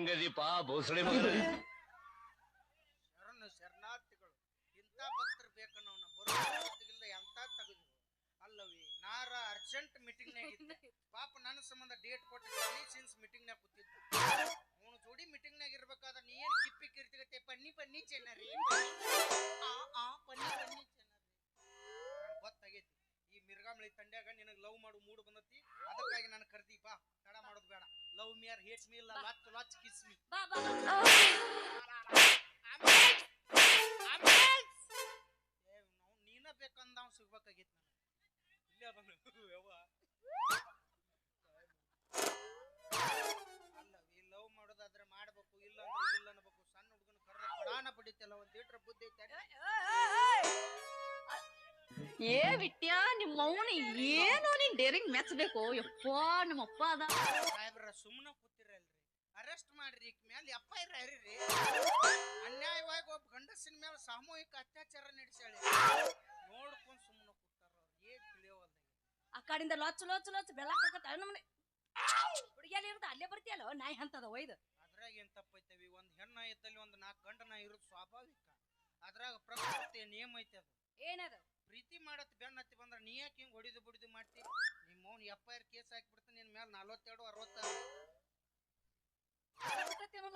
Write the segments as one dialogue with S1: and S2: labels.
S1: ಹೆಂಗದೀಪಾ ಭೋಸಳೆ
S2: ಶರಣ ಶರಣಾರ್ಥಿಗಳು, ಇಂಥ ಭಕ್ತರು ಬರೋದಿಲ್ಲ ಎಂತ ತೆಗೆದು. ಅಲ್ಲವಿ, ನಾರ ಅರ್ಜೆಂಟ್ ಮೀಟಿಂಗ್ನಾಗ ಇದ್ದೆ. ಪಾಪ ನನ್ನ ಸಂಬಂಧ ಡೇಟ್ ಕೊಟ್ಟು ಸಿನ್ಸ್ ಮೀಟಿಂಗ್ ನಾಗ ಕೂತಿದ್ದ. ಅವನು ಜೋಡಿ ಮೀಟಿಂಗ್ನಾಗ ಇರ್ಬೇಕಾದ್ರೆ ನೀ ಏನ್ ಕಿಪ್ಪಿ ಕಿರ್ತಿಗತ್ತೆ ಪನ್ನಿ ಪನ್ನಿ ಚೆನ್ನರಿ ಆ ಆ ಪನ್ನಿ ಪನ್ನಿ ಚೆನ್ನರಿ ನಂಗ್ ಗೊತ್ತಾಗೈತಿ. ಈ ಮಿರ್ಗಾಮಳಿ ತಂಡ್ಯಾಗ ನಿನಗ್ ಲವ್ ಮಾಡು ಮೂಡ್ ಬಂದತಿ. ಅದಕ್ಕಾಗಿ ನಾನು ಕರ್ದಿ, ಬಾ. ತಡ ಮಾಡೋದು ಬೇಡ. Love me or hate me ಇಲ್ಲ ಲಚ್ ಲಚ್ ಕಿಸ್ ಮಿ
S3: ಬಾ ಬಾ ಬಾ.
S2: ನೀನ ಬೇಕಂದ ಅವ್ ಸಿಗ್ಬೇಕಾಗಿತ್ತು ನನಗೆ ಇಲ್ಲೇ ಬಂದು ಯವ್ವ ಅಲ್ಲ ಈ ಲವ್ ಮಾಡೋದಾದ್ರೆ ಮಾಡ್ಬೇಕು ಇಲ್ಲ ಅಂದ್ರೆ ಇಲ್ಲ ಅನ್ಬೇಕು ಸಣ್ಣ ಹುಡುಗನ ಪಡಿತಲ್ಲ ಒಂದ್ ಲೀಟ್ರ್ ಬುದ್ಧಿ ಐತೆ.
S3: ಏ ವಿಟ್ಯಾ ನಿಮ್ಮ ಅವನು ಏನು ನೀನ್ ಡೇರಿಂಗ್ ಮೆಚ್ಚಬೇಕು ಯಪ್ಪ ನಮ್ಮಪ್ಪ ಅದ.
S2: ಸುಮ್ಮನೆ ಕೂತಿರಲ್ರಿ. ಅರೆಸ್ಟ್ ಮಾಡ್ರಿ ಈಕ್ ಮೇಲೆ ಎಪ್ಪ ಇರ ಹರಿರಿ. ಅನ್ಯಾಯವಾಗಿ ಒಬ್ಬ ಗಂಡಸಿನ ಮೇಲೆ ಸಾಮೂಹಿಕ ಅತ್ಯಾಚಾರ ನಡೆಸ್ಯಾಳಿ. ನೋಡ್ಕೊಂಡು ಸುಮ್ಮನೆ ಕೂತಾರ ಏನ್ ತಿಳಿಯೋವಲ್ದ
S3: ಆ ಕಡೆಯಿಂದ ಲೊಚ್ಚ ಲೊಚ್ಚ ಲೊಚ್ಚ ಬೆಲ್ಲ ನಮ್ಮನೆ ಹುಡುಗಿಯಲ್ಲಿ ಇರ್ದ ಅಲ್ಲೇ ಬರ್ತೀಯಲ್ಲ ನಾಯಿ ಅಂತದ ಒಯ್ದು
S2: ಅದ್ರಾಗ ಏನ್ ತಪ್ಪೈತವಿ ಒಂದ್ ಹೆಣ್ಣ ಇದ್ದಲ್ಲಿ ಒಂದ್ ನಾಲ್ಕು ಗಂಡನ ಇರೋದು ಸ್ವಾಭಾವಿಕ. ಅದ್ರಾಗ ಪ್ರಕೃತಿ ನಿಯಮ ಐತೆ ಅದು.
S3: ಏನದ?
S2: ಪ್ರೀತಿ ಮಾಡತ್ ಬೆನ್ನ ಹತ್ತಿ ಬಂದ್ರ ನೀ ಯಾಕೆ ಹಿಂಗ್ ಹೊಡಿದು ಬಿಡಿದು ಮಾಡ್ತಿ? ನಿಮ್ಮ ಅವ್ನ ಎಫ್ ಐ ಆರ್ ಕೇಸ್ ಹಾಕ್ಬಿಡ್ತಾನೆ ನಿನ್ ಮೇಲೆ ನಲ್ವತ್ತೆರಡು ಅರವತ್ತಾರು.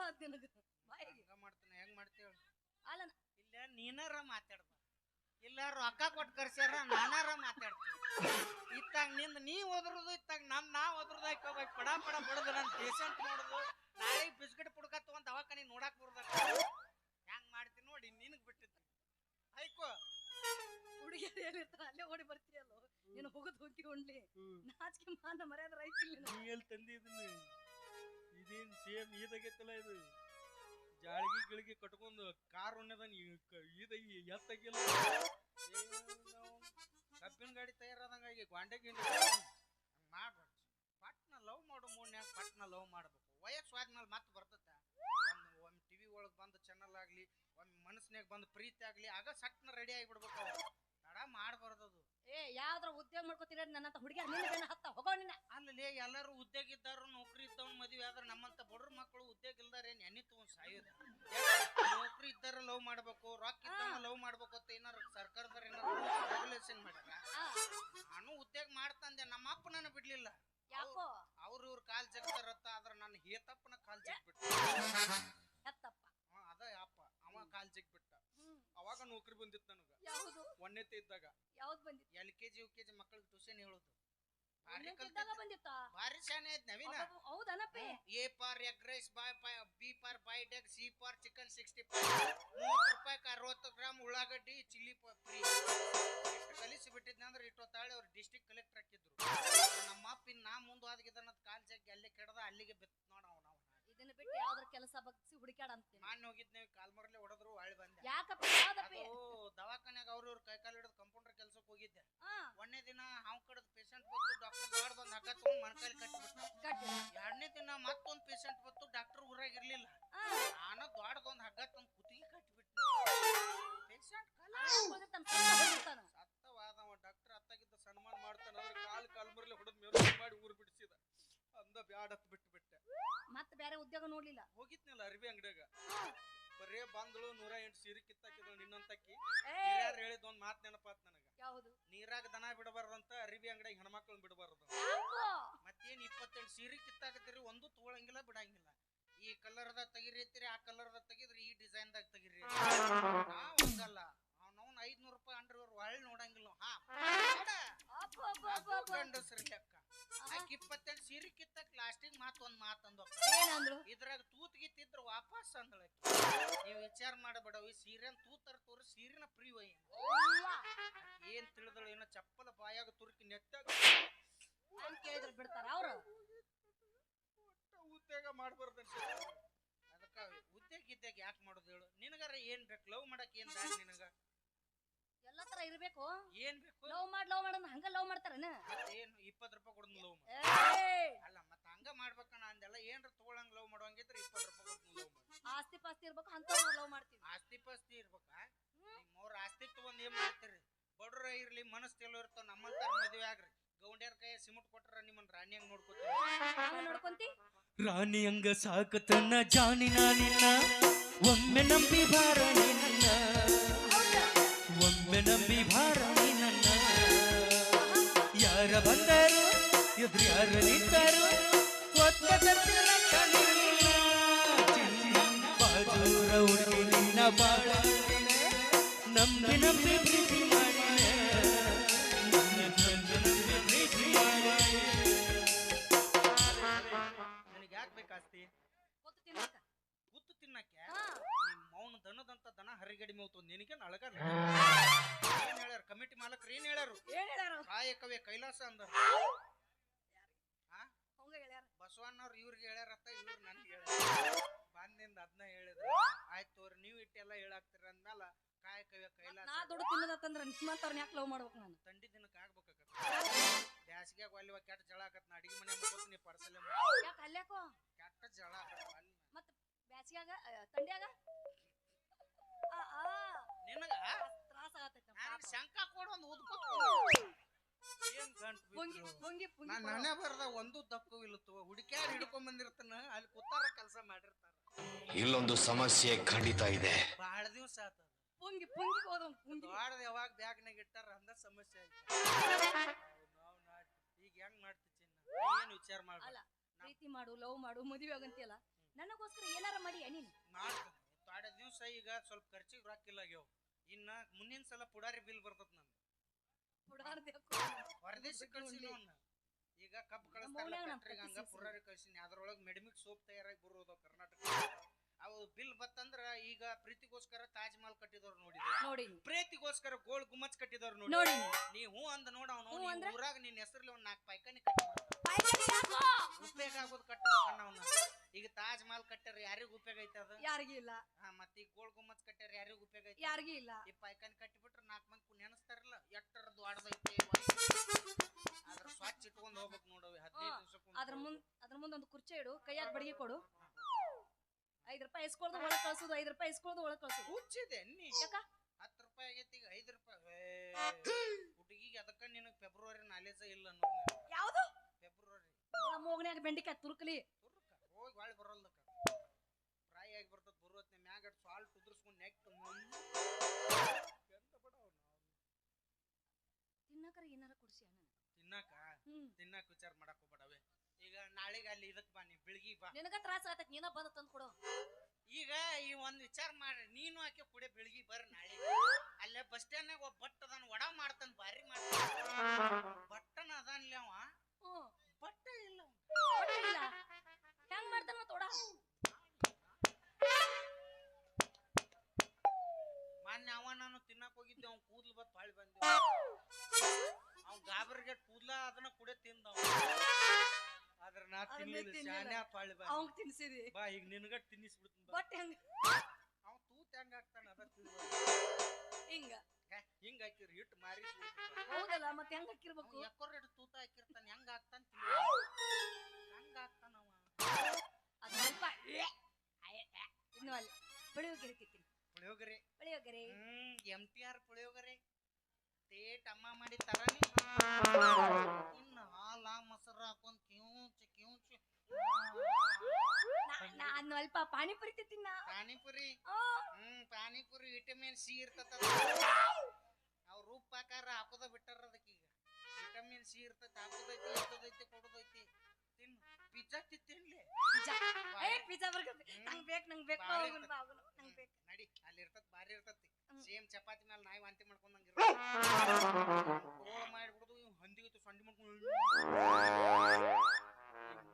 S3: ಅದ್ ನಿನಗ? ಬಾಯಿಗೆ
S2: ಹಂಗ? ಮಾಡ್ತಾನೆ ಹೆಂಗ್ ಮಾಡ್ತೀವಿ
S3: ಅಲ್ಲ
S2: ಇಲ್ಲ ನೀನಾರ ಮಾತಾಡ್ಬ. ಇಲ್ಲ ರೊಕ್ಕ ಕೊಟ್ಟು ಕರ್ಸ್ಯಾರ ನಾನಾರ ಮಾತಾಡ್ತೀನಿ. ಇತ್ತಾಗ ನಿಂದ ನೀ ಓದ್ರದು ಇತ್ತಾಗ ನಮ್ ನಾ ಓದ್ರದು ಹಾಕೋಬೇಕು ಪಡ ಪಡ ಬಡದು ನನ್ ಪೇಷಂಟ್ ನೋಡುದು ನಾಳೆ ಬಿಸ್ಕೆಟ್ ಪುಡ್ಕ ತಗೊಂಡ್ ದವಾಖಾನಿ ನೋಡಾಕ್ ಬರ್ಬೇಕು ಹೆಂಗ್ ಮಾಡ್ತೀನಿ ನೋಡಿ ನಿನಗ್ ಬಿಟ್ಟಿದ್ದು. ಆಯ್ಕೋ.
S3: ಹುಡುಗಿಯರು ಎಲ್ಲಿರ್ತಾರ ಅಲ್ಲೇ ಓಡಿ ಬರ್ತೀಯಲ್ಲೋ? ನೀನು ಹೋಗದ್ ಹೋಗಿ ಉಂಡ್ಲಿ ನಾಚಿಕೆ ಮಾನ ಮರ್ಯಾದ ರೈತಿಲ್ಲ
S2: ನೀ ಎಲ್ಲಿ ತಂದಿದ್ದೀನಿ ಇದೇನ್ ಸೇಮ್ ಈದಾಗೈತಲ್ಲ ಇದು? ಜಾಳ್ಗಿ ಗಿಳ್ಗಿ ಕಟ್ಕೊಂಡು ಕಾರ್ ಉಣ್ಣದ ಈದ ಎತ್ತಾಗಿಲ್ಲ ಕಬ್ಬಿನ ಗಾಡಿ ತಯಾರಾದಂಗಾಗಿ ಗ್ವಾಂಡೆ ಗಿಂಡೆ ಮಾಡ್ಬೇಡ ಪಟ್ನ ಲವ್ ಮಾಡೋ ಮೂಡ್ನ್ಯಾಗ ಪಟ್ನ ಲವ್ ಮಾಡ್ಬೇಕು. ವಯಸ್ಸು ಆದ್ಮೇಲೆ ಮತ್ತೆ ಬರ್ತದ ಒಂದು ಒಮ್ಮೆ ಟಿವಿ ಒಳಗೆ ಬಂದು ಚಾನಲ್ ಆಗಲಿ, ಒಂದು ಮನಸ್ಸಿನಾಗ ಬಂದು ಪ್ರೀತಿ ಆಗಲಿ, ಆಗ ಸಟ್ನ ರೆಡಿ ಆಗಿಬಿಡ್ಬೇಕು ತಡ ಮಾಡ್ಬಾರ್ದು ಅದು
S3: ಏ ಯಾವ್ದ್ರ ಉದ್ಯೋಗ ಮಾಡ್ಕೋತೀರ ನನ್ನ ಹುಡುಗಿಯರ್ ನಿನ್ನ ಬೆನ್ನ ಹತ್ತ ಹೋಗೋ ನಿನ್ನ
S2: ಅಲ್ಲಿ ಎಲ್ಲರೂ ಉದ್ಯೋಗ ಇದ್ದಾರು ನೌಕರಿ ಇದ್ದವ್ನ ಮದುವೆ ಆದ್ರೆ ನಮ್ಮಂತ ಬಡ್ರ ಮಕ್ಕಳು ಉದ್ಯೋಗ ಇಲ್ದಾರೆ ನೆನಿ ತಗೊಂಡ್ ಸಾಯೋದು? ನೌಕರಿ ಇದ್ದಾರ ಲವ್ ಮಾಡ್ಬೇಕು ರೊಕ್ಕ ಇದ್ದಾರ ಲವ್ ಮಾಡ್ಬೇಕು ಅಂತ ಏನಾರ ಸರ್ಕಾರದವ್ರ ಏನಾರ ರೆಗ್ಯುಲೇಷನ್ ಮಾಡ್ಯಾರ? ನಾನು ಉದ್ಯೋಗ ಮಾಡ್ತಂದೆ ನಮ್ಮ ಅಪ್ಪ ನನ್ನ ಬಿಡ್ಲಿಲ್ಲ.
S3: ಯಾಕೋ?
S2: ಅವ್ರ ಇವ್ರ ಕಾಲ್ ಜಗ್ತಾರತ್ತ ಆದ್ರ ನನ್ನ ಹೇತಪ್ಪನ ಕಾಲ್ ಜಗ್ಬಿಟ್ಟ
S3: ಹೆತ್ತಪ್ಪ
S2: ಹಾ, ಅದ ಅಪ್ಪ ಅವ ಕಾಲ್ ಜಗ್ಬಿಟ್ಟ
S3: ಹ್ಮ್
S2: ಅವಾಗ ನೌಕರಿ ಬಂದಿತ್ತು ನನಗ?
S3: ಯಾವುದು?
S2: ಒಂದೇತೆ ಇದ್ದಾಗ.
S3: ಯಾವ್ದು ಬಂದಿತ್ತು?
S2: L K G U K G ಮಕ್ಕಳಿಗೆ ಟ್ಯೂಷನ್ ಹೇಳೋದು. ಭಾರಿ ಕಲ್ತಿದ್ದೆ.
S3: ಇದ್ದಾಗ ಬಂದಿತ್ತ?
S2: ಭಾರಿ ಶಾನೆ ಐತ್ ನವೀನ.
S3: ಹೌದನಪ್ಪಿ?
S2: A for egg rice boy B for by ಡೆಗ್ C for chicken sixty five ಮೂವತ್ತು ರೂಪಾಯಿಗೆ ಅರವತ್ತು ಗ್ರಾಮ್ ಉಳ್ಳಾಗಡ್ಡಿ ಚಿಲ್ಲಿ ಫ್ರೀ ಇಷ್ಟು ಕಲಿಸಿ ಬಿಟ್ಟಿದ್ನ ಅಂದ್ರೆ ಇಟ್ಟೊತ್ತಾಳೆ ಅವ್ರು ಡಿಸ್ಟಿಕ್ ಕಲೆಕ್ಟರ್ ಹಾಕಿದ್ರು. ನಮ್ಮ ಅಪ್ಪ ನಾ ಮುಂದೆ ಹೋದ್ಗಿದ್ದಾನ ಕಾಲ್ ಜಗ್ಗಿ ಅಲ್ಲೇ ಕೆಡದ ಅಲ್ಲಿಗೆ ಬಿತ್ತು ನೋಡ ಅವ್ನ. ಅವ್ನ
S3: ಇದನ್ನ ಬಿಟ್ಟು ಯಾವ್ದ್ರ ಕೆಲಸ ಬಗ್ಸಿ ಹುಡುಕ್ಯಾಡ ಅಂತೀನಿ.
S2: ಮಾನ್ಯ ಹೋಗಿದ್ನೇವಿ ಕಾಲ್ಮರ್ಲೆ ಹೊಡೆದ್ರು ಹೊಳ್ಳಿ ಬಂದೆ.
S3: ಯಾಕಪ್ಪ ಯಾವ್ದಪ್ಪಿ?
S2: ಅದು ದವಾಖಾನ್ಯಾಗ ಅವ್ರ ಇವ್ರ ಕೈ ಕಾಲು ಹಿಡಿದು ಕಂಪೌಂಡರ್ ಕೆಲ್ಸಕ್ಕೆ ಹೋಗಿದ್ದೆ. ಒಂದನೇ ದಿನ ಹಾವು ಕಡದ ಪೇಷಂಟ್ ಬಂತು ಡಾಕ್ಟರ್ ಗಾಡ್ ಬಂದು ಹಗ್ಗ ತಗೊಂಡು ಮಣಕಾಲಿ ಕಟ್ಟಿಬಿಟ್ಟ ಎರಡನೇ ದಿನ ಮತ್ತೊಂದು ಪೇಷಂಟ್ ಬಂತು ಡಾಕ್ಟರ್ ಊರಾಗ ಇರ್ಲಿಲ್ಲ.
S3: ಹಾ.
S2: ನಾನು ದೊಡ್ಡದೊಂದು ಹಗ್ಗ ತಂದು ಕುತ್ತಿಗೆ ಕಟ್ಟಿಬಿಟ್ಟು ಪೇಷಂಟ್ ಸತ್ತವಾದವ ಡಾಕ್ಟರ್ ಅತ್ತಾಗಿದ್ದ ಸನ್ಮಾನ ಮಾಡ್ತಾನ ಕಾಲು ಕಾಲು ಕಾಲ್ ಮರಲಿ ಹೊಡೆದ್ ಮೇಲೆ ಮಾಡಿ ಊರು ಬಿಡಿಸಿದ. ಅಂದ ಬ್ಯಾಡ ಹತ್ ಬಿಟ್ಟು ಬಿಟ್ಟೆ
S3: ನೋಡ್ಲಿಲ್ಲ.
S2: ಹೋಗಿದ್ನಲ್ಲ ಅರ್ಬಿ ಅಂಗಡಿಯಾಗ. ಬರೇ ಬಂದಳು ನೂರ ಎಂಟು ಸೀರೆ ಕಿತ್ತಾಕಿದಳು ನಿನ್ನಂತಕ್ಕಿ. ಹಿರಿಯರ್ ಹೇಳಿದ ಒಂದ್ ಮಾತ್ ನೆನಪಾತ್ ನನಗ.
S3: ಯಾವುದು?
S2: ನೀರಾಗ ದನ ಬಿಡಬಾರ್ದಂತ ಅರಿಬಿ ಅಂಗಡಿಯಾಗ ಹೆಣ್ಮಕ್ಳನ್ನ ಬಿಡಬಾರ್ದು. ಮತ್ತೇನ್ ಇಪ್ಪತ್ತೆಂಟು ಸೀರೆ ಕಿತ್ತಾಕತ್ತೀರಿ ಒಂದು ತಗೊಳಂಗಿಲ್ಲ ಬಿಡಂಗಿಲ್ಲ. ಈ ಕಲರ್ದಾಗ ತೆಗೀರಿ ಅಂತೀರಿ ಆ ಕಲರ್ದಾಗ ತೆಗಿದ್ರಿ ಈ ಡಿಸೈನ್ದಾಗ ತೆಗಿರಿ. ಹಂಗಲ್ಲ ಅವ್ನವ್ನ ಐದ್ನೂರು ರೂಪಾಯಿ ಅಂಡ್ರ ಒಳ್ಳೆ ನೋಡಂಗಿಲ್ಲ. ಹಾ. ಗಂಡಸ್ರಿ ಲೆಕ್ಕ. ಆಕೆ ಇಪ್ಪತ್ತೆಂಟು ಸೀರೆ ಕಿತ್ತಕ್ ಲಾಸ್ಟಿಗೆ ಮಾತೊಂದ್ ಮಾತಂದು
S3: ಏನಂದ್ರು?
S2: ಇದ್ರಾಗ ತೂತ್ ಗಿತ್ತಿದ್ರ ವಾಪಸ್ ಅಂದಳಕ್ಕೆ ನೀವು ವಿಚಾರ ಮಾಡಬೇಡವಿ ಸೀರೆನ್ ತೂತರ ತೋರಿ ಸೀರೆನ ಪ್ರೀ ಒಯ್ಯ ಏನ್? ತಿಳಿದಳು ಏನೋ ಚಪ್ಪಲ ಬಾಯಾಗ ತುರುಕಿ
S3: ಹಂಗ್ ಕೇಳಿದ್ರೆ ಬಿಡ್ತಾರ ಅವ್ರು?
S2: ಉದ್ಯೋಗ ಮಾಡಬಾರ್ದು ಅದಕ್ಕ ಉದ್ಯೋಗ ಇದ್ದಾಗ ಯಾಕೆ ಮಾಡೋದು ಹೇಳು? ನಿನಗಾರ ಏನ್ ಬೇಕು? ಲವ್ ಮಾಡಕ್ ಏನ್ ನಿನಗ?
S3: ಎಲ್ಲ ತರ ಇರ್ಬೇಕು.
S2: ಏನ್ ಬೇಕು?
S3: ಲವ್ ಮಾಡ್ ಲವ್ ಮಾಡೋದ್ ಹಂಗ ಲವ್ ಮಾಡ್ತಾರನ
S2: ಏನು? ಏನ್ ಇಪ್ಪತ್ ರೂಪಾಯಿ ಕೊಡುದ್ ಲವ್ ಅಲ್ಲ ಮತ್ತ ಹಂಗ ಮಾಡ್ಬೇಕಣ್ಣ ಅಂದೆಲ್ಲ ಏನ್ರ ತಗೊಳಂಗ್ ಲವ್ ಮಾಡೋಂಗಿದ್ರೆ ಇಪ್ಪತ್ ರೂಪಾಯಿ ಕೊಡ್ತೀನಿ ಲವ್
S3: ಆಸ್ತಿ ಪಾಸ್ತಿ ಇರ್ಬೇಕು ಅಂತ ಲವ್ ಮಾಡ್ತೀವಿ.
S2: ಆಸ್ತಿ ಪಾಸ್ತಿ ಇರ್ಬೇಕಾ? ನಿಮ್ಮವ್ರ ಆಸ್ತಿ ತಗೊಂಡ್ ಏನ್ ಮಾಡ್ತೀರಿ? ಬಡ್ರ ಇರ್ಲಿ ಮನಸ್ ತೆಲೋ ಇರ್ತಾವ ನಮ್ಮಂತ ಮದುವೆ ಆಗ್ರಿ. ಗೌಂಡ್ಯಾರ ಕೈ ಸಿಮೆಂಟ್ ಕೊಟ್ರ ನಿಮ್ಮನ್ ರಾಣಿಯಂಗ್ ನೋಡ್ಕೊತೀವಿ.
S3: ಹಂಗ ನೋಡ್ಕೊಂತಿ?
S2: ರಾಣಿ ಹಂಗ ಸಾಕತನ ಜಾನಿನ ನಿನ್ನ ಒಮ್ಮೆ ನಂಬಿ ಬಾರ ನಿನ್ನ ನನ್ನ. ಒಮ್ಮೆ ನಂಬಿ ನೀ ನನ್ನ ಯಾರ ಬಂದರು, ಎದುರು ಯಾರು ನಿಂತರು ಬಾಜೂರ ಹುಡುಗಿ ನಿನ್ನ ಬಾಳ ನಂಬಿ ನಂಬಿ ಪ್ರೀತಿ ಬ್ಯಾಸಿಗ್ಯಾಗ
S3: ಆ, ತಂಡ್ಯಾಗ? ಆ, ಆ,
S2: ನಿನಗ?
S3: ತ್ರಾಸ ಆಗತೈತೆ
S2: ನಾನು ಶಂಕ ಕೊಡ ಒಂದು ಉದ್ಕೋ ಏನ್ ಗಂಟು
S3: ಪುಂಗಿ
S2: ಬಿದ್ರು.
S3: ಪುಂಗಿ ಪುಂಗಿ
S2: ನಾನ್ ನಾನೇ ಬರ್ದ ಒಂದು ತಪ್ಪು ಹುಡುಕ್ಯಾರ ಹಿಡ್ಕೊಂಡ್ ಬಂದಿರ್ತಾನ ಅಲ್ಲಿ ಕೂತಾರ ಕೆಲಸ ಮಾಡಿರ್ತಾರ.
S1: ಇಲ್ಲೊಂದು ಸಮಸ್ಯೆ ಖಂಡಿತ ಇದೆ.
S2: ಬಹಳ ದಿವಸ ಆತ
S3: ಪುಂಗಿ ಪುಂಗಿ ಹೋದ ಪುಂಗಿ
S2: ದೊಡ್ಡದ ಯಾವಾಗ ಬ್ಯಾಗ್ನಾಗ ಇಟ್ಟಾರ ಅಂದ ಸಮಸ್ಯೆ ಐತಿ ನಾವ್ ನಾಟ್- ಈಗ ಹೆಂಗ್ ಮಾಡ್ತಿ ಚಿನ್ನ? ನೀ ಏನ್ ವಿಚಾರ ಮಾಡ್ಬೇಡ.
S3: ಅಲ್ಲ ಪ್ರೀತಿ ಮಾಡು ಲವ್ ಮಾಡು ಮದುವೆ ಆಗಂತಿಯಲ್ಲ. ನನಗೋಸ್ಕರ ಏನಾರ ಮಾಡಿ ನೀನು
S2: ಮಾಡ್ತಾನೆ ದಿವಸ ದಿವ್ಸ ಈಗ ಸ್ವಲ್ಪ ಖರ್ಚಿಗೆ ರೊಕ್ಕಿಲ್ಲ ಆಗ್ಯಾವ. ಇನ್ನ ಮುಂದಿನ ಸಲ ಪುಡಾರಿ ಬಿಲ್ ಬರ್ತದ ನನ್ ಹೊರದೇಶ ಕಳ್ಸಿನ ಅವ್ನ. ಈಗ ಕಬ್ಬು ಕಳಿಸ್ತಾರಲ್ಲ ಫ್ಯಾಕ್ಟ್ರಿಗೆ ಹಂಗ ಪುರಾರಿ ಕಳ್ಸಿನಿ. ಅದ್ರೊಳಗೆ ಮೆಡಿಮಿಕ್ ಸೋಪ್ ತಯಾರಾಗಿ ಬರೋದು ಕರ್ನಾಟಕ. ಅವು ಬಿಲ್ ಬತ್ತಂದ್ರ ಈಗ ಪ್ರೀತಿಗೋಸ್ಕರ ತಾಜ್ ಮಹಲ್ ಕಟ್ಟಿದವ್ರು
S3: ನೋಡಿ
S2: ಪ್ರೀತಿಗೋಸ್ಕರ ಗೋಲ್ ಗುಮ್ಮಚ್ ಕಟ್ಟಿದವ್ರು ನೋಡಿ ನೀ ಹೂ ಅಂದ ನೋಡ ಅವ್ನು? ಊರಾಗ ನಿನ್ನ ಹೆಸರಲ್ಲಿ ಒಂದ್ ನಾಲ್ಕು ಪೈಕಾನಿ ಕಟ್ಟಿ ಉಪಯೋಗ ಆಗೋದು ಕಟ್ಟಬೇಕಣ್ಣ ಈಗ ತಾಜ್ ಮಹಲ್ ಕಟ್ಟಾರ ಯಾರಿಗ ಉಪಯೋಗ ಐತೆ ಅದು?
S3: ಯಾರಿಗೂ ಇಲ್ಲ.
S2: ಹಾ ಮತ್ತೆ ಈಗ ಗೋಲ್ ಗುಮ್ಮತ್ ಕಟ್ಟಾರ ಯಾರಿಗ ಉಪಯೋಗ ಐತೆ?
S3: ಯಾರಿಗೂ ಇಲ್ಲ.
S2: ಈ ಪೈಕಾನಿ ಕಟ್ಟಿಬಿಟ್ರೆ ನಾಲ್ಕು ಮಂದಿ ನೆನಸ್ತಾರಲ್ಲ ಎಟ್ಟರ ದ್ವಾಡದೈತಿ ಅದ್ರ ಸ್ವಚ್ಛ ಇಟ್ಕೊಂಡ್ ಹೋಗ್ಬೇಕು ನೋಡವಿ ಹದಿನೈದು ದಿವಸಕ್ಕೆ
S3: ಅದ್ರ ಮುಂದ್ ಅದ್ರ ಮುಂದೆ ಒಂದು ಕುರ್ಚಿ ಇಡು ಕೈಯಾಗ ಬಡಿಗೆ ಕೊಡು. ಐದ್ ರೂಪಾಯಿ ಇಸ್ಕೊಳ್ದು ಒಳಗ್ ಕಳ್ಸೋದು ಐದ್ ರೂಪಾಯಿ ಇಸ್ಕೊಳ್ದು ಒಳಗ್ ಕಳ್ಸೋದು.
S2: ಹುಚ್ಚಿದೆ ನೀ.
S3: ಯಾಕ?
S2: ಹತ್ತು ರೂಪಾಯಿ ಆಗೈತಿ ಈಗ ಐದು ರೂಪಾಯಿ. ಹುಡುಗಿಗೆ ಅದಕ್ಕ ನಿನಗೆ ಫೆಬ್ರವರಿ ನಾಲೇಜ ಇಲ್ಲ ಅನ್ನೋದು
S3: ಯಾವ್ದು? ಹೋಗ್ನ್ಯಾಗ ಬೆಂಡಿಕಾಯಿ ತುರುಕಲಿ.
S2: ತುರ್ಕ ಹೋಗಿ ಹೊಳ್ಳಿ ಬರಲ್ದಕ್ಕ. ಫ್ರೈ ಆಗಿ ಬರ್ತದ ಬರುವತ್ನೆ ಮ್ಯಾಗ ಸಾಲ್ಟ್ ಉದುರ್ಸ್ಕೊಂಡು ನೆಕ್ಟ್
S3: ತಿನ್ನಕರ ಏನಾರ ಕುಡ್ಸಿ ಅಣ್ಣ
S2: ತಿನ್ನಾಕ
S3: ಹ್ಮ್.
S2: ತಿನ್ನಾಕ ವಿಚಾರ ಮಾಡಕ್ ಹೋಗ್ಬೇಡವೆ. ಈಗ ನಾಳೆಗೆ ಅಲ್ಲಿ ಇದಕ್ ಬಾ ನೀ ಬೆಳಗಿ ಬಾ.
S3: ನಿನಗ ತ್ರಾಸ ಆಗತೈತಿ ನೀನ ಬಂದ ತಂದ್ ಕೊಡು.
S2: ಈಗ ಈ ಒಂದ್ ವಿಚಾರ ಮಾಡ್ರಿ ನೀನು ಆಕೆ ಕುಡೆ ಬೆಳಗಿ ಬರ್ರಿ ನಾಳೆ ಅಲ್ಲೇ ಬಸ್ ಸ್ಟ್ಯಾಂಡ್ನಾಗ ಒಬ್ಬ ಬಟ್ ಅದನ್ನ ವಡ ಮಾಡ್ತಾನ ಬಾರಿ ಮಾಡ್ತಾನ. ಮೊನ್ನೆ ಅವ ನಾನು ತಿನ್ನಕ್ ಹೋಗಿದ್ದೆ ಅವ್ನ್ ಕೂದ್ಲು ಬತ್ ಬಾಳಿ ಬಂದೆ ಅವ್ನ್ ಗಾಬರಿಗೆ ಕೂದ್ಲ ಅದನ್ನ ಕುಡೆ ತಿಂದ ಆದ್ರ ನಾ ತಿನ್ಲಿಲ್ಲ. ಶಾನ್ಯಾ ಬಾಳಿ ಬಂದ
S3: ಅವಂಗ್ ತಿನ್ಸಿದಿ.
S2: ಬಾ ಈಗ ನಿನಗ ತಿನ್ನಿಸ್ಬಿಡ್ತೀನಿ
S3: ಬಟ್ ಹೆಂಗ್?
S2: ಅವ ತೂತ್ ಹೆಂಗ ಆಗ್ತಾನ ಅದ
S3: ಹಿಂಗ?
S2: ಹಿಂಗ ಹಾಕಿರಿ ಹಿಟ್ಟು ಮಾರಿ
S3: ಹೌದಲ್ಲ ಮತ್ತೆ ಹೆಂಗ್ ಹಾಕಿರ್ಬೇಕು?
S2: ಎಕ್ಕೊರ್ ಹಿಟ್ಟು ತೂತ ಹಾಕಿರ್ತಾನ ಹೆಂಗ ಆಗ್ತಾನ ಹೆಂಗ ಆಗ್ತಾನ ಅವ
S3: ಅದು ಸ್ವಲ್ಪ ಇನ್ನು ಅಲ್ಲಿ ಪುಳಿಯೋಗರೆ ತಿಂತೀನಿ.
S2: ಪುಳಿಯೋಗರೆ?
S3: ಪುಳಿಯೋಗರೆ.
S2: ಹ್ಮ್ ಎಂ ಟಿ ಆರ್ ಪುಳಿಯೋಗರೆ. ತೇಟ್ ಅಮ್ಮ ಮಾಡಿ ತರನಿ. ಇನ್ನ ಹಾಲ ಮೊಸರು ಹಾಕೊಂಡ್ ಕಿಂಚ್ ಕಿಂಚ್
S3: ನಾ- ನಾನು ಅಲ್ಪ ಪಾನಿಪುರಿ ತಿನ್ನ
S2: ಪಾನಿಪುರಿ? ಹ್ಮ್ ಪಾನಿಪುರಿ ವಿಟಮಿನ್ ಸಿ ಇರ್ತದ ಅವ್ರ ಉಪ್ಪಾಕಾರ ಹಾಕೋದ ಬಿಟ್ಟಾರ ಅದಕ್ಕೆ ವಿಟಮಿನ್ ಸಿ ಇರ್ತೈತಿ ಹಾಕೋದೈತಿ ಇರ್ತದೈತಿ ಕೊಡೋದೈತಿ. ಪಿಜ್ಜಾ ತಿನ್ಲಿ
S3: ಪಿಜ್ಜಾ. ಏ ಪಿಜ್ಜಾ ಬರ್ಗರ್ ನಂಗ್ ಬೇಕು ನಂಗ್ ಬೇಕು. ಹೋಗುನ್ ಬಾ ಹೋಗುನ್ ನಂಗ್ ಬೇಕು.
S2: ನಡಿ ಅಲ್ಲಿ ಇರ್ತದ ಬಾರಿ ಇರ್ತತಿ. ಸೇಮ್ ಚಪಾತಿ ಮೇಲೆ ನಾಯಿ ವಾಂತಿ ಮಾಡ್ಕೊಂಡಂಗ ರೋಲ್ ಮಾಡಿಬಿಡುದು ಇವ್ ಹಂದಿಗೆ ಸಂಡಿ ಮಾಡ್ಕೊಂಡು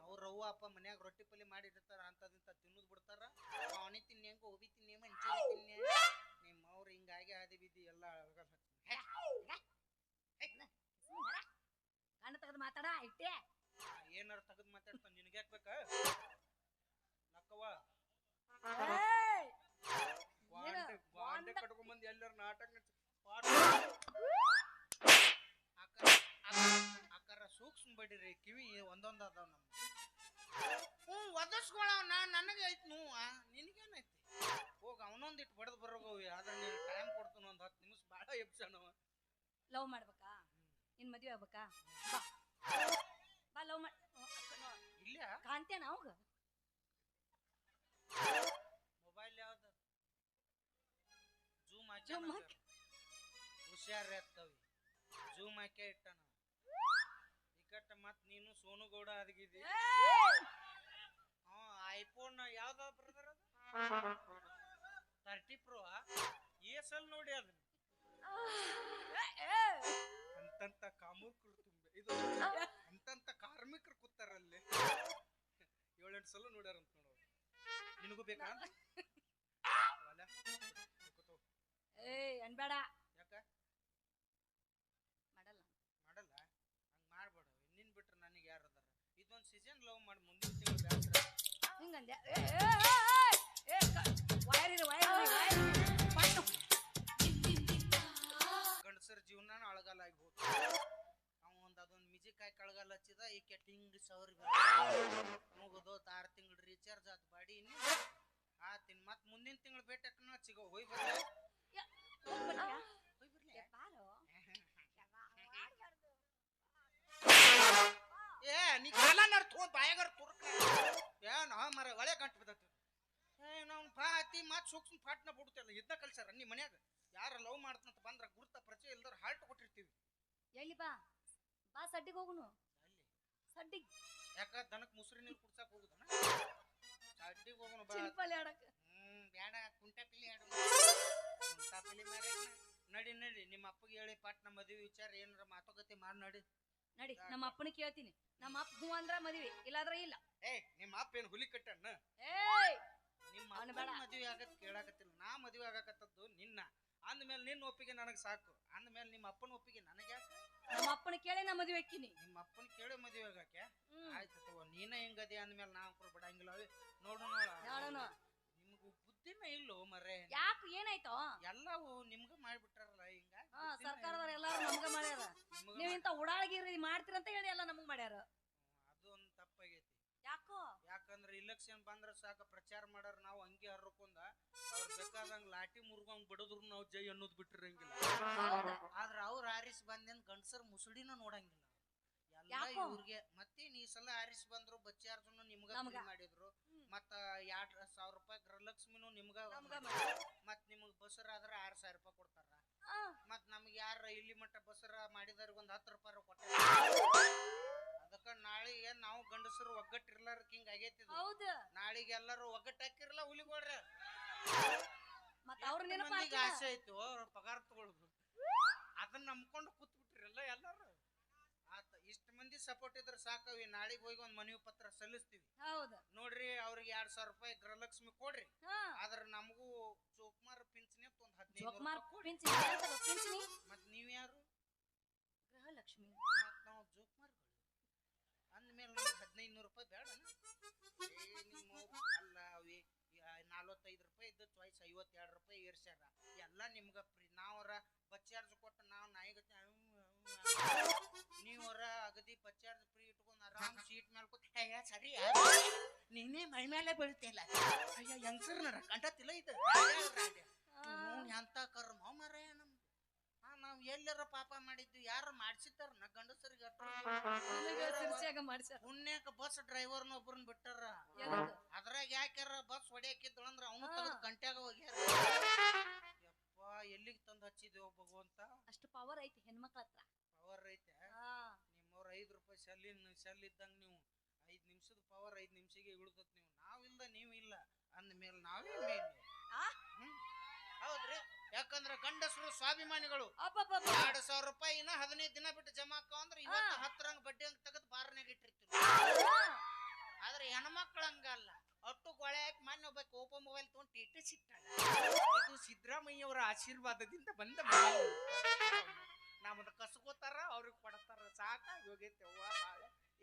S2: ಅವ್ರ ಅವ್ವ ಅಪ್ಪ ಮನ್ಯಾಗ ರೊಟ್ಟಿ ಪಲ್ಯ ಮಾಡಿರ್ತಾರ ಅಂತದಿಂತ ತಿನ್ನೋದ್ ಬಿಡ್ತಾರ. ಅವನೇ ತಿನ್ನಿ ಹೆಂಗ ತಿನ್ನಿ ಮಂಚೂರಿ ತಿನ್ನಿ ನಿಮ್ಮ ಅವ್ರ ಹಿಂಗಾಗಿ ಹಾದಿ ಬಿದ್ದಿ ಎಲ್ಲ ಅಳ್ಗಲ್ ಹಚ್ಚಿ.
S3: ಕಣ್ಣು ತೆಗೆದು ಮಾತಾಡ ಇಟ್ಟೆ.
S2: ಏನಾರ ತೆಗೆದು ಮಾತಾಡ್ತಾನ ನಿನಗೆ ಯಾಕೆ ಬೇಕಾ? ನಕ್ಕವ್ವ.
S3: ಏಯ್!
S2: ಎಲ್ಲರ ನಾಟಕ ಆಕಾರ ಸೂಕ್ಷ್ಮ ಬಡಿರಿ ಕಿವಿ ಒಂದೊಂದ್ ಅದಾವ ನಮ್ಮ ಹ್ಞೂ ಒದಸ್ಕೊಳವ ನಾ ನನಗೆ ಐತ್ ನೂ ನಿನಗೇನೈತಿ ಹೋಗ ಅವನೊಂದು ಇಟ್ಟು ಬಡದ್ ಬರೋಗವು ಆದ್ರೆ ನೀನು ಟೈಮ್ ಕೊಡ್ತಾನ ಒಂದ್ ಹತ್ತು ನಿಮಿಷ ಭಾಳ ಎಬ್ಸಣವ
S3: ಲವ್ ಮಾಡ್ಬೇಕಾ? ನಿನ್ ಮದ್ವೆ ಆಗ್ಬೇಕಾ? ಬಾ ಬಾ ಲವ್ ಮಾಡ್
S2: ಇಲ್ಲ
S3: ಕಾಣ ಅಂತೇನ ಅವಾಗ
S2: ಮೊಬೈಲ್ ಯಾವ್ದು ಜೂಮ್ ಹಾಕಿ ಹುಷಾರ್ ಎತ್ತವಿ ಜೂಮ್ ಹಾಕಿ ಇಟ್ಟಣ ಇಕಟ್ಟ ಮತ್ ನೀನು ಸೋನು ಗೌಡ ಅದಗಿದಿ. ಹ್ಞೂ ಐಫೋನ್ ಯಾವ್ದ ಬ್ರದರ್ ಅದು? ತರ್ಟಿ ಪ್ರೋ ಎಲ್ ನೋಡಿ ಅದನ್ನ ಅಂತಂತ ಕಾಮುಕರು ತುಂಬ. ಇದು ಅಂತಂತ ಕಾರ್ಮಿಕರು ಕೂತಾರಲ್ಲಿ. ಏಳೆಂಟು ಸಲ ನೋಡ್ಯಾರಂತ ನೋಡೋರು ನಿನಗೂ ಬೇಕಾ.
S3: ಏ ಅನ್ಬೇಡ.
S2: ಯಾಕ?
S3: ಮಾಡಲ್ಲ.
S2: ಮಾಡಲ್ಲ? ಹಂಗ್ ಮಾಡ್ಬೇಡ. ನಿನ್ ಬಿಟ್ರೆ ನನಗೆ ಯಾರು ಅದಾರ? ಇದೊಂದು ಸೀಸನ್ ಲವ್ ಮಾಡಿ ಮುಂದಿನ ತಿಂಗಳು ಬ್ಯಾಸ್ರ
S3: ಹಿಂಗಂದೆ ಏ ಏ ವೈರ್ ಇರು ವೈರ್ ವೈರ್ ಪಟ್ಟು.
S2: ಗಂಡಸರ ಜೀವನ ಅಳಗಾಲ ಆಗಿ ಹೋಗ್ತು ಅವ ಅದೊಂದು ಅದೊಂದ್ ಮಿಜಿಕಾಯಿ ಕಳಗಾಲ ಹಚ್ಚಿದ ಈ ಕೆಟ್ಟಿಂಗ್ ಸೌರ್ ಮುಗಿದು ಆರ್ ತಿಂಗಳು ರೀಚಾರ್ಜ್ ಆತ್ ಬಾಡಿ ಇನ್ನು. ಆತಿನ್ ಮತ್ ಮುಂದಿನ ತಿಂಗಳು ಬೇಟಕ್ನ ಸಿಗೋ ಹೋಯ್ ಬರ್ಲಿ.
S3: ಹೋಗ್ಬರ್ತೀಯಾ?
S2: ಹೋಯ್ ಬರ್ಲಿ.
S3: ಏ,
S2: ನೀ ಕಾಲ ಬಾಯಾಗರ ತುರ್ಕ. ಏನ ಮರ ಒಳೆ ಗಂಟು ಬಿದ್ದತಿ. ಏ ನಾವು ಪಾ ಹತ್ತಿ ಮತ್ ಸೂಕ್ಷ್ಮ ಪಾಟ್ನ ಬಿಡ್ತಿಲ್ಲ. ಇದ್ದ ಕಲ್ಸಾರ ನಿಮ್ಮ ಮನ್ಯಾಗ. ಯಾರ ಲವ್ ಮಾಡ್ತಂತ ಬಂದ್ರ ಗುರುತ ಪರಿಚಯ ಇಲ್ದರ ಹಾಲ್ಟ್ ಕೊಟ್ಟಿರ್ತೀವಿ.
S3: ಎಲ್ಲಿ ಬಾ. ಬಾ ಸಡ್ಡಿಗೆ ಹೋಗುನು.
S2: ಅಲ್ಲಿ ಯಾಕ ದನಕ್ ಮುಸ್ರಿ ನೀರು ಕುಡ್ಸಕ್ ಹೋಗುದನ? ಚಡ್ಡಿ ಹೋಗೋಣ ಬಾ.
S3: ಸಿಂಪಲ್ ಆಡಕ.
S2: ಹ್ಮ್ ಬೇಡ ಕುಂಟೆ ಪಿಲಿ ಆಡು. ಕುಂಟಪಿಲಿ ಮಾರೇ. ನಡಿ ನಡಿ ನಿಮ್ಮ ಅಪ್ಪಗೆ ಹೇಳಿ ಪಾಟ್ನ ಮದುವೆ ವಿಚಾರ ಏನಾರ ಮಾತುಕತೆ ಮಾಡಿ ನಡಿ.
S3: ನಡಿ ನಮ್ಮ ಅಪ್ಪನ ಕೇಳ್ತೀನಿ. ನಮ್ಮ ಅಪ್ಪ ಹೂ ಅಂದ್ರ ಮದ್ವಿ ಇಲ್ಲಾಂದ್ರ ಇಲ್ಲ.
S2: ಏ ನಿಮ್ಮ ಅಪ್ಪ ಏನ್ ಹುಲಿ ಕಟ್ಟಣ್ಣ?
S3: ಏ
S2: ನಿಮ್ಮ ಅಪ್ಪನ. ಮದುವೆ ಆಗತ್ ಕೇಳಾಕತ್ತಿಲ್ಲ. ನಾ ಮದುವೆ ಆಗಾಕತ್ತದ್ದು ನಿನ್ನ. ಅಂದ್ಮೇಲೆ ನಿನ್ನ ಒಪ್ಪಿಗೆ ನನಗೆ ಸಾಕು. ಅಂದ್ಮೇಲೆ ನಿಮ್ಮ ಅಪ್ಪನ ಒಪ್ಪಿಗೆ ನನಗೆ ಯಾಕೆ
S3: ನಮ್ಮ ಅಪ್ಪನ ಕೇಳಿ ನಾ ಮದುವೆ ಹಾಕಿನಿ
S2: ನಿಮ್ಮ ಅಪ್ಪನ ಕೇಳಿ ಮದುವೆ ಆಗಾಕೆ
S3: ಹ್ಮ್.
S2: ಆಯ್ತು ತಗೋ ನೀನ ಹೆಂಗದಿ ಅಂದ್ಮೇಲೆ ನಾವು ಕೂಡ ಬಿಡಂಗಿಲ್ಲ. ನೋಡು ನೋಡ.
S3: ನೋಡೋಣ.
S2: ನಿಮ್ಗೂ ಬುದ್ಧಿನ ಇಲ್ಲೋ ಮರೆ
S3: ಯಾಕೆ ಏನಾಯ್ತು?
S2: ಎಲ್ಲವೂ ನಿಮ್ಗ ಮಾಡ್ಬಿಟ್ಟಾರಲ್ಲ ಹಿಂಗ
S3: ಸರ್ಕಾರದವ್ರ ಎಲ್ಲಾರು ನಮ್ಗ ಮಾಡ್ಯಾರ.
S2: ನೀವು
S3: ನೀವ್ ಇಂತ ಉಡಾಳಗಿರಿ ಮಾಡ್ತೀರಂತ ಹೇಳಿ ಎಲ್ಲ ನಮಗ್ ಮಾಡ್ಯಾರ
S2: ಅದು ಒಂದ್ ತಪ್ಪಾಗೈತಿ
S3: ಯಾಕೋ
S2: ಯಾಕಂದ್ರ ಇಲೆಕ್ಷನ್ ಬಂದ್ರ ಸಾಕ ಪ್ರಚಾರ ಮಾಡಾರ ನಾವು ಹಂಗೆ ಹರ್ಕೊಂಡ ಅವ್ರ ಬೇಕಾದಂಗ ಲಾಟಿ ಮುರ್ಗಂಗ್ ಬಿಡದ್ರು ನಾವು ಜೈ ಅನ್ನೋದು ಬಿಟ್ಟಿರಂಗಿಲ್ಲ? ಆದ್ರ ಅವ್ರ ಆರಿಸ್ ಬಂದೇನ್ ಗಂಡಸರ್ ಮುಸುಡಿನ ನೋಡಂಗಿಲ್ಲ ಎಲ್ಲ
S3: ಯಾಕೋ?
S2: ಇವ್ರಿಗೆ ಮತ್ತೆ ಈ ಸಲ ಆರಿಸ್ ಬಂದ್ರು ಬಚ್ಚಾರ್ಜುನು ನಿಮ್ಗ
S3: ನಮ್ಗ.
S2: free ಮಾಡಿದ್ರು. ಮತ್ತ ಎರಡ್ ಸಾವಿರ ರೂಪಾಯಿ ಗೃಹಲಕ್ಷ್ಮಿನು ನಿಮ್ಗ
S3: ನಮ್ಗ
S2: ಮಾಡಿದ್ರು. ಮತ್ ನಿಮ್ಗ ಬಸರ ಆದ್ರ ಆರ್ ಸಾವಿರ ರೂಪಾಯಿ ಕೊಡ್ತಾರ
S3: ಆ,
S2: ಮತ್ ನಮ್ಗೆ ಯಾರ ಇಲ್ಲಿ ಮಟ್ಟ ಬಸರ ಮಾಡಿದವ್ರಿಗೆ ಒಂದ್ ಹತ್ತು ರೂಪಾಯಿ ಕೊಟ್ಟ ಅದಕ್ಕ ನಾಳೆಗೆ ನಾವು ಗಂಡಸರು ಒಗ್ಗಟ್ಟಿರ್ಲಾರ ಹಿಂಗ್ ಆಗೈತಿ ಇದು.
S3: ಹೌದ.
S2: ನಾಳಿಗೆ ಎಲ್ಲರೂ ಒಗ್ಗಟ್ಟು ಹಾಕಿರಲ್ಲ ಹುಲಿಗೋಡ್ರ
S3: ಮತ್ತ ಅವ್ರ ನೆನಪ
S2: ಮಂದಿಗೆ ಆಸೆ ಆಯ್ತು ಅವ್ರ ಪಗಾರ ತಗೊಳ್ಬೇಕು ಅದನ್ನ ನಂಬ್ಕೊಂಡು ಕೂತ್ ಬಿಟ್ರಲ್ಲ ಎಲ್ಲಾರು. ಆತ ಇಷ್ಟ ಮಂದಿ ಸಪೋರ್ಟ್ ಇದ್ರೆ ಸಾಕವಿ ನಾಳಿಗೆ ಹೋಗಿ ಒಂದ್ ಮನವಿ ಪತ್ರ ಸಲ್ಲಿಸ್ತೀವಿ.
S3: ಹೌದ.
S2: ನೋಡ್ರಿ ಅವ್ರಿಗೆ ಎರಡ್ ಸಾವಿರ ರೂಪಾಯಿ ಗೃಹಲಕ್ಷ್ಮಿ ಕೊಡ್ರಿ.
S3: ಹಾ.
S2: ಆದ್ರ ನಮಗೂ ಚೋಕ್ಮಾರ್ ಪಿಂಚಣಿ ಅಂತ ಒಂದ್ ಹದಿನೈದು
S3: ಜೋಕುಮಾರ್ ಪಿಂಚಣಿ
S2: ಮತ್ ನೀವ್ಯಾರು?
S3: ಗೃಹಲಕ್ಷ್ಮಿ.
S2: ಮತ್ ನಮ್ಗೆ ಹದಿನೈದು ನೂರು ರೂಪಾಯಿ ಬೇಡ ನಿಮ್ಮ ಅಲ್ಲ ಅವಿ ನಲ್ವತ್ತೈದು ರೂಪಾಯಿ ಇದ್ದ ಚಾಯ್ಸ್ ಐವತ್ತೆರಡು ರೂಪಾಯಿ ಏರ್ಸ್ಯಾರ. ಎಲ್ಲ ನಿಮ್ಗ ಫ್ರೀ ನಾವರ ಬಚ್ಚಾರ್ಜ್ ಕೊಟ್ಟು ನಾವು ನಾಯಿಗತ್ತೆ ನೀವರ ಅಗದಿ ಬಚ್ಚಾರ್ಜ್ ಫ್ರೀ ಇಟ್ಕೊಂಡು ಆರಾಮ್ ಸೀಟ್ ಮೇಲೆ ಕೂತ್ ಅಯ್ಯ ಸರಿ ನೀನೇ ಮೈ ಮೇಲೆ ಬೀಳ್ತಿಲ್ಲ. ಅಯ್ಯ ಹೆಂಗಸರ್ನರ ಕಂಡತಿಲ್ಲ ಇದು? ಎಂತ ಕರ್ಮ. ಮರೇ ನಮ್ದು. ಹಾ, ನಾವ್ ಎಲ್ಲರ ಪಾಪ ಮಾಡಿದ್ದು, ಯಾರು ಮಾಡಿಸಿದ್ದಾರ
S3: ಮಾಡ್ಸ್ಯಾರ
S2: ಪುಣ್ಯಕ ಬಸ್ ಡ್ರೈವರ್ನ ಒಬ್ರನ್ ಬಿಟ್ಟಾರ? ಅದ್ರಾಗ ಯಾಕ್ಯಾರ ಬಸ್ ಹೊಡಿಯಾಕಿದ್ದು ಅಂದ್ರ ಅವನು. ತೆಗೆದು ಗಂಟ್ಯಾಗ ಹೋಗ್ಯಾರ. ಯಪ್ಪ ಎಲ್ಲಿಗೆ ತಂದು ಹಚ್ಚಿದೇವ ಭಗವಂತ?
S3: ಅಷ್ಟು ಪವರ್ ಐತಿ ಹೆಣ್ಮಕ್ಳ ಹತ್ರ.
S2: ಪವರ್ ಐತೆ? ನಿಮ್ಮವ್ರ ಐದು ರೂಪಾಯಿ ಸೆಲ್ಲಿನ್ ಸೆಲ್ ಇದ್ದಂಗ ನೀವು ಐದ್ ನಿಮಿಷದ ಪವರ್ ಐದ್ ನಿಮಿಷಕ್ಕೆ ಇಳಿದತ್ ನೀವು. ನಾವಿಲ್ದ ನೀವು ಇಲ್ಲ ಅಂದ್ಮೇಲೆ ನಾವೇ ಮೇಲೆ
S3: ಆ?
S2: ಹ್ಮ್. ಹೌದ್ರಿ? ಯಾಕಂದ್ರ ಗಂಡಸರು ಸ್ವಾಭಿಮಾನಿಗಳು. ಎರಡ್ ಸಾವಿರ ರೂಪಾಯಿ ಇನ್ನ ಹದಿನೈದು ದಿನ ಬಿಟ್ಟು ಜಮಾ ಅಂದ್ರ ಇವತ್ತು ಹತ್ತರಂಗ ಬಡ್ಡಿ ಹಂಗ ತೆಗೆದು ಬಾರ್ನಾಗ ಇಟ್ಟಿರ್ತೀವಿ. ಆದ್ರೆ ಹೆಣ್ಮಕ್ಳು ಹಂಗಲ್ಲ. ಅಟ್ಟು ಗೊಳೆ ಹಾಕಿ ಮೊನ್ನೆ ಒಬ್ಬ ಕೋಪ ಮೊಬೈಲ್ ತಗೊಂಡು ಟೇಟಸ್ ಇಟ್ಟಾಳ ಇದು ಸಿದ್ದರಾಮಯ್ಯ ಅವರ ಆಶೀರ್ವಾದದಿಂದ ಬಂದ ಮೊಬೈಲ್ ನಮ್ಮದು ಕಸ್ಕೋತಾರ ಅವ್ರಿಗೆ ಕೊಡ್ತಾರ. ಸಾಕ ಹೋಗೈತೆ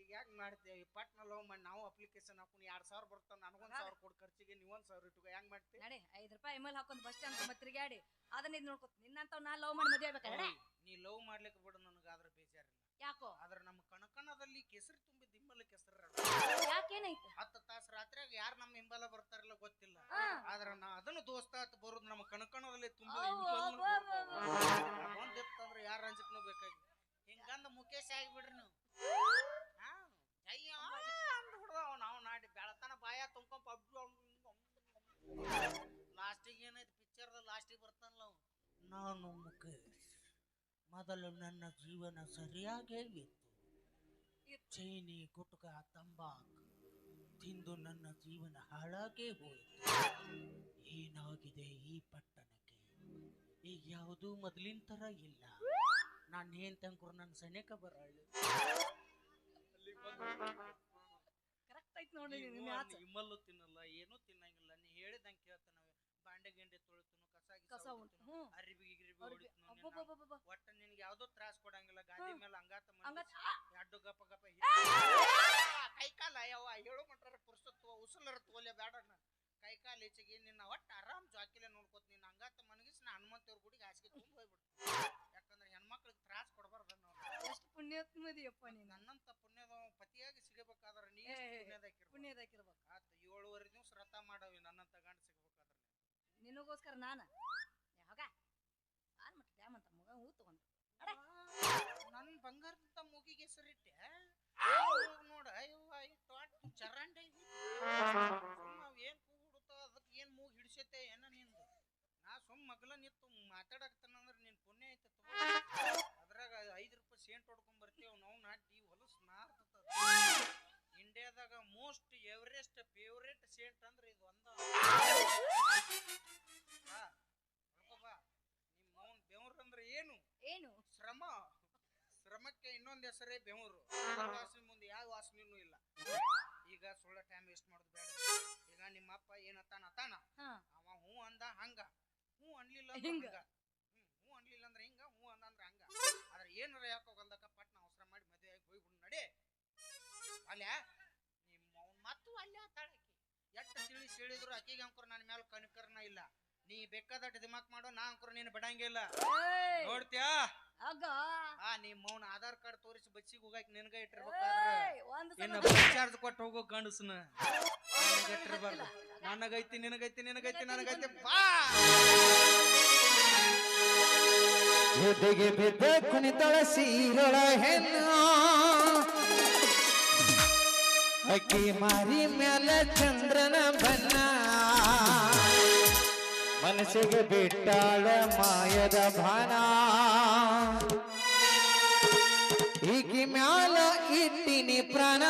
S2: ಯಾಕೆ ಮಾಡ್ತೇವೆ ಪಟ್ನ ಲವ್ ಮಾಡಿ ನಾವು ಅಪ್ಲಿಕೇಶನ್ ಹಾಕೊಂಡು ಎರಡ್ ಸಾವಿರ ಬರ್ತಾವ ನನಗೊಂದು ಸಾವಿರ ಕೊಡ್ ಖರ್ಚಿಗೆ ನೀವೊಂದ್ ಸಾವಿರ ಇಟ್ಕೊ. ಹೆಂಗ್ ಮಾಡ್ತೀವಿ
S3: ನಡಿ ಐದ್ ರೂಪಾಯಿ ಎಂ ಹಾಕೊಂಡು ಹಾಕೊಂಡ್ ಬಸ್ ಸ್ಟ್ಯಾಂಡ್ ತುಂಬ ತಿರುಗಾಡಿ ಅದನ್ನ ಇದ್ ನೋಡ್ಕೊತ ನಿನ್ನಂತವ್ ನಾ ಲವ್ ಮಾಡಿ ಮದ್ವೆ ಬೇಕಾದ್ರೆ.
S2: ನೀ ಲವ್ ಮಾಡ್ಲಿಕ್ಕೆ ಬಿಡು ನನಗಾದ್ರೆ ಬೇಜಾರಿಲ್ಲ.
S3: ಯಾಕೋ?
S2: ಆದ್ರೆ ನಮ್ಮ ಕಣಕಣದಲ್ಲಿ ಕೆಸರು ತುಂಬಿ ದಿಮ್ಮಲ್ಲಿ ಕೆಸರು
S3: ಯಾಕೇನೈತೆ
S2: ಹತ್ತು ತಾಸು ರಾತ್ರಿಯಾಗ ಯಾರು ನಮ್ಮ ಹಿಂಬಲ ಬರ್ತಾರಲ್ಲ ಗೊತ್ತಿಲ್ಲ.
S3: ಆದ್ರೆ
S2: ಆದ್ರ ನಾ ಅದನ್ನು ದೋಸ್ತ ಅಂತ ಬರೋದು ನಮ್ಮ ಕಣಕಣದಲ್ಲಿ ತುಂಬ ಒಂದಿತ್ತಂದ್ರೆ ಯಾರ ರಂಜಕನು ಬೇಕಾಗಿ ಹಿಂಗಂದ ಮುಖೇಶ್ ಆಗಿಬಿಡ್ರಿ ನೀವು ಹಾ, ಜೈ ಅಂದ್ಬಿಡ್ದ ಅವ ನಾವು ನಾ ಲಾಸ್ಟಿಗೆ ಏನೈತಿ ಪಿಕ್ಚರ್ದ ಲಾಸ್ಟಿಗೆ ಬರ್ತಾನಲ್ಲ ಅವ ನಾನು ಮುಖೇಶ್ ಮೊದಲು ನನ್ನ ಜೀವನ ಸರಿಯಾಗೇ ಇತ್ತು ಚೈನಿ ಗುಟ್ಕ ತಂಬಾಕು ತಿಂದು ನನ್ನ ಜೀವನ ಹಾಳಾಗೇ ಹೋಯಿತು. ಏನಾಗಿದೆ ಈ ಪಟ್ಟಣಕ್ಕೆ? ಈಗ ಯಾವುದೂ ಮೊದಲಿನ ಥರ ಇಲ್ಲ. ನಾನು ಏನ್ ತಂಕರು ನನ್ನ ಸನೇಕ ಬರಳು
S3: ಕರೆಕ್ಟ್ ಆಯ್ತು ನೋಡಿ
S2: ನಿಮ್ಮಲ್ಲೂ ತಿನ್ನಲ್ಲ ಏನೂ ತಿನ್ನಂಗಿಲ್ಲ. ಹೇಳಿದಂಗೆ ಕೇಳ್ತಾನ ಬಾಂಡೆ ಗಿಂಡೆ ತೊಳಿತನು ಕಸ ಗಿಸ
S3: ಕಸ ಉಂಟು
S2: ಹೊಡಿತನು,
S3: ಹ್ಞೂ
S2: ಅರಿವಿ ಗಿರಿವಿ
S3: ಅವ್ರಿಗೆ
S2: ಹೊಡಿತನು ನಿನ್ನ.
S3: ಅಬ್ಬಬ್ಬಬ್ಬಬ್ಬ.
S2: ಒಟ್ಟ ನಿನ್ಗೆ ಯಾವ್ದೋ ತ್ರಾಸ ಕೊಡಂಗಿಲ್ಲ ಗಾದಿ
S3: ಹ್ಮ್.
S2: ಮೇಲೆ
S3: ಹಂಗಾತ
S2: ಹಂಗಾತ್- ಗಪ್ಪ ಗಪ್ಪ ಕೈ ಕಾಲ ಯವ್ವ ಹೇಳು ಮಟ್ಟಾರ ಪುರ್ಸತ್ವ ಉಸಲರ ತೋಲೆ ಬೇಡ ಕೈ ಕಾಲ ಹೆಚ್ಚಿಗೆ ನಿನ್ನ ಒಟ್ಟ ಆರಾಮ್ ಜಾಕಿಲೆ ನೋಡ್ಕೋತ ಹಂಗಾತ ಮನಗಿಸಿ ನಾ ಹನುಮಂತವ್ರ ಗುಡಿಗೆ ಹಾಸಿಗೆ ತುಂಬ ಹೋಗ್ಬಿಡ್ತು ಯಾಕಂದ್ರೆ ಹೆಣ್ಮಕ್ಳಿಗೆ ತ್ರಾಸ ಕೊಡಬಾರ್ದು ನಾವು
S3: ಎಷ್ಟು ಪುಣ್ಯಾತ್ಮದಿಯಪ್ಪ ನೀನು.
S2: ನನ್ನಂತ ಪುಣ್ಯದ ಪತಿಯಾಗಿ ಸಿಗಬೇಕಾದ್ರೆ ನೀ ಪುಣ್ಯದಾಕಿರ್ಬೇಕು ಆತ ಏಳುವರೆ ದಿವಸ ರಥ ಮಾಡವಿ ನನ್ನಂತ ಗಂಡ ಸಿಗ್ಬೇಕಾದ್ರೆ
S3: ನಿನಗೋಸ್ಕರ ನಾನ? ಯಾವಾಗ ಆನ್ ಮಟ್ಟ ಅಂತ ಮಗ ಹೂ ತಗೊಂಡು.
S2: ನನ್ನ ಬಂಗಾರದಂತ ಮೂಗಿಗೆ ಹೆಸರಿಟ್ಟೆ. ನೋಡ. ಚರಂಡೆ ಏನು ಕೂಗುಡುತ್ತ ಅದಕ್ಕೆ ಏನ್ ಮೂಗ್ ಹಿಡಿಸೈತೆ ಏನ ನಿಂದು? ನಾ ಸುಮ್ ಮಗ್ಲ ನಿತ್ತು ಮಾತಾಡಕ್ತಾನಂದ್ರ ನಿನ್ ಪುಣ್ಯ ಐತೆ ಸೇಂಟ್ ಹೊಡ್ಕೊಂಡ್ ಬರ್ತೀವಿ ನಾವು ನಾಟಿ ಹೊಲಸ್ ನಾರ್ತದ ಇಂಡಿಯಾದಾಗ ಮೋಸ್ಟ್ ಎವರೆಸ್ಟ್ ಫೇವ್ರೇಟ್ ಸೇಂಟ್ ಅಂದ್ರೆ ಇದು ಒಂದ. ನಿಮ್ಮ ಬೆವ್ರ ಅಂದ್ರೆ ಏನು?
S3: ಏನು?
S2: ಶ್ರಮ. ಶ್ರಮಕ್ಕೆ ಇನ್ನೊಂದು ಹೆಸರೇ ಬೆವರು. ವಾಸನೆ ಮುಂದೆ ಯಾವ ವಾಸನೆನೂ ಇಲ್ಲ. ಈಗ ಸುಳ್ಳ ಟೈಮ್ ವೇಸ್ಟ್ ಮಾಡೋದು ಬೇಡ. ಈಗ ನಿಮ್ಮ ಅಪ್ಪ ಏನತ್ತಾನ
S3: ಹಾ.
S2: ಅವ ಹ್ಞೂ ಅಂದ ಹಂಗ. ಹ್ಞೂ ಅನ್ಲಿಲ್ಲ
S3: ಹಿಂಗ.
S2: ಹಂಗ ಹ್ಮ್ ಹ್ಞೂ ಅನ್ಲಿಲ್ಲ ಅಂದ್ರೆ ಹಿಂಗ ಹ್ಞೂ ಅಂದ ಅಂದ್ರೆ ಹಂಗ ಆದ್ರೆ ಏನಾರ ಯಾಕೋ ಗಂಧಕ ಪಟ್ನ ಅವಸರ ಮಾಡಿ ಮದುವೆ ಆಗಿ ಹೋಗ್ಬಿಡು ನಡಿ. ಅಲ್ಯಾ? ನಿಮ್ಮ ಮತ್ತು ಅಲ್ಲೇ ತಾಳಕಿ ಎಟ್ಟು ತಿಳಿಸಿ ಹೇಳಿದ್ರು ಅಕ್ಕಿಗೆ ಅಂಕುರ ನನ್ನ ಮೇಲೆ ಕನಕರ್ನ ಇಲ್ಲ. ನೀ ಬೇಕಾದಟ್ಟು ದಿಮಾಕ್ ಮಾಡೋ ನಾ ಅಂಕುರ ನೀನು ಬಿಡಂಗಿಲ್ಲ! ನೋಡ್ತ್ಯಾ? ಆ ನಿಮ್ಮ ಮೌನ ಆಧಾರ್ ಕಾರ್ಡ್ ತೋರಿಸಿ ಬಚ್ಚಿಗೆ ಹೋಗಕ್ ನಿನಗ ಇಟ್ಟಿರ್ಬೇಕಾದ್ರೆ. ಇನ್ನ ಚಾರ್ಜ್ ಕೊಟ್ಟು ಹೋಗೋ ಗಂಡಸನ. ನನಗೈತಿ ನಿನಗೈತಿ ನಿನಗೈತಿ ನನಗೈತಿ. ಬಾ!
S4: ಜೊತೆಗೆ ಬಿದ್ದ ಕುಣಿತಳ ಸೀರಳ ಹೆಣ್ಣ. ಅಕ್ಕಿ ಮಾರಿ ಮ್ಯಾಲ ಚಂದ್ರನ ಬನ್ನ ಮನಸ್ಸಿಗೆ ಬಿಟ್ಟಾಳ ಮಾಯದ ಭಾನ. ಈಕಿ ಮ್ಯಾಲ ಇಟ್ಟಿನಿ ಪ್ರಾಣ.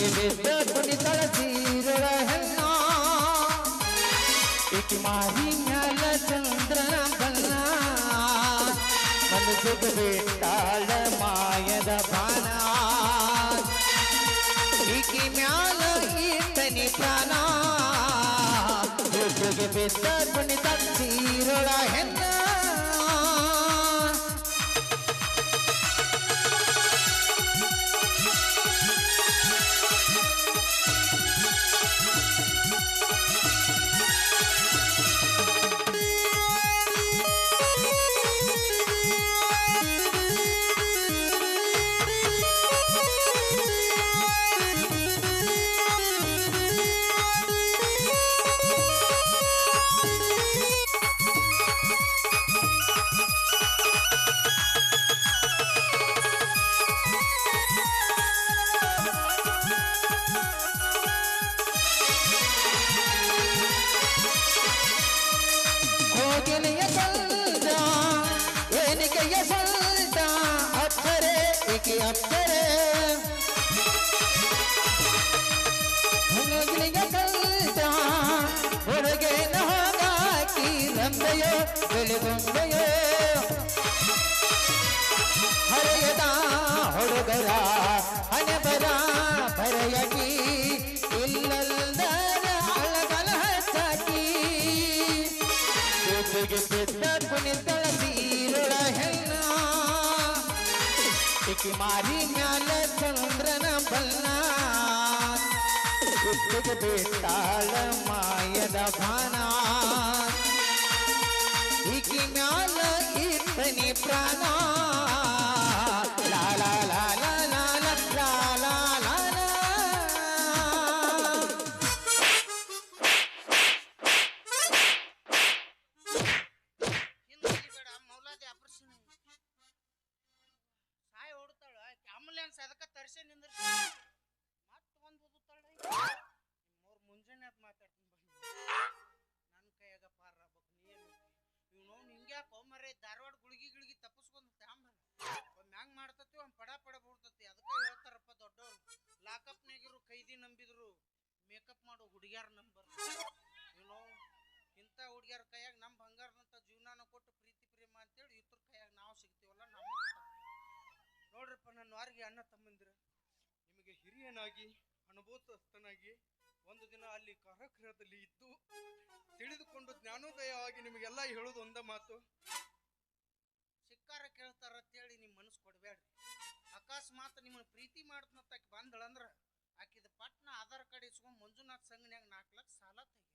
S4: ಕೃತಿಗೆ ಬಿದ್ದ ಕುಣಿತಳ ಸೀರಳ ಹೆಣ್ಣ ಈಕಿ ಮಾರಿ ಮ್ಯಾಲ ಚಂದ್ರನ ಬನ್ನ ಮನಸ್ಸಿಗೆ ಬಿಟ್ಟಾಳ ಮಾಯದ ಬಾಣ ಈಕಿ ಮ್ಯಾಲ ಈತನಿ ಪ್ರಾಣ ಕೃತಿಗೆ ಜೊತೆಗೆ ಬಿದ್ದ ಕುಣಿತಳ ಸೀರಳ ಹೆಣ್ಣ ಇಕಿ ಮಾರಿ ಮ್ಯಾಲ ಚಂದ್ರನ ಬಲ್ಲ ಕುತ್ತಿಗೆ ಬಿಟ್ಟಾಳ ಮಾಯದ ಭಾನ ಇಕಿ ಮ್ಯಾಲ ಇರ್ತನಿ ಪ್ರಾಣ.
S2: ಮೇಕಪ್ ಮಾಡೋ ಹುಡುಗ್ಯಾರ ನಂಬರ್. ಏನೋ ಇಂಥ ಹುಡುಗ್ಯಾರ ಕೈಯಾಗ ನಮ್ಮ ಬಂಗಾರದಂಥ ಜೀವನಾನ ಕೊಟ್ಟು ಪ್ರೀತಿ, ಪ್ರೇಮ ಅಂತೇಳಿ ಇವ್ರ ಕೈಯಾಗ ನಾವು ಸಿಗ್ತೀವಲ್ಲ ನಮ್ಮ ನೋಡ್ರಪ್ಪ, ನನ್ನ ವಾರಿಗೆ ಅಣ್ಣ ತಮ್ಮಂದಿರ. ನಿಮಗೆ ಹಿರಿಯನಾಗಿ, ಅನುಭವಸ್ಥನಾಗಿ ಒಂದು ದಿನ ಅಲ್ಲಿ ಕಾರ್ಯಕ್ರಮದಲ್ಲಿ ಇದ್ದು ತಿಳಿದುಕೊಂಡು ಜ್ಞಾನೋದಯವಾಗಿ ನಿಮಗೆಲ್ಲ ಹೇಳೋದು ಒಂದ ಮಾತು. ಸಿಕ್ಕಾರ ಕೇಳ್ತಾರ ಅಂತೇಳಿ ನಿಮ್ಮ ಮನಸ್ಸು ಕೊಡಬೇಡ್ರಿ ಅಕಸ್ಮಾತ್ ನಿಮ್ಮನ್ನು ಪ್ರೀತಿ ಮಾಡ್ತನಂತ ಆಕಿ ಬಂದಳಂದ್ರ ಆಕಿದ ಪಟ್ನ ಆಧಾರ್ ಸಂಘನ್ಯಾಗ ನಾಲ್ಕು ಲಕ್ಷ ಸಾಲ ತೆಗಿ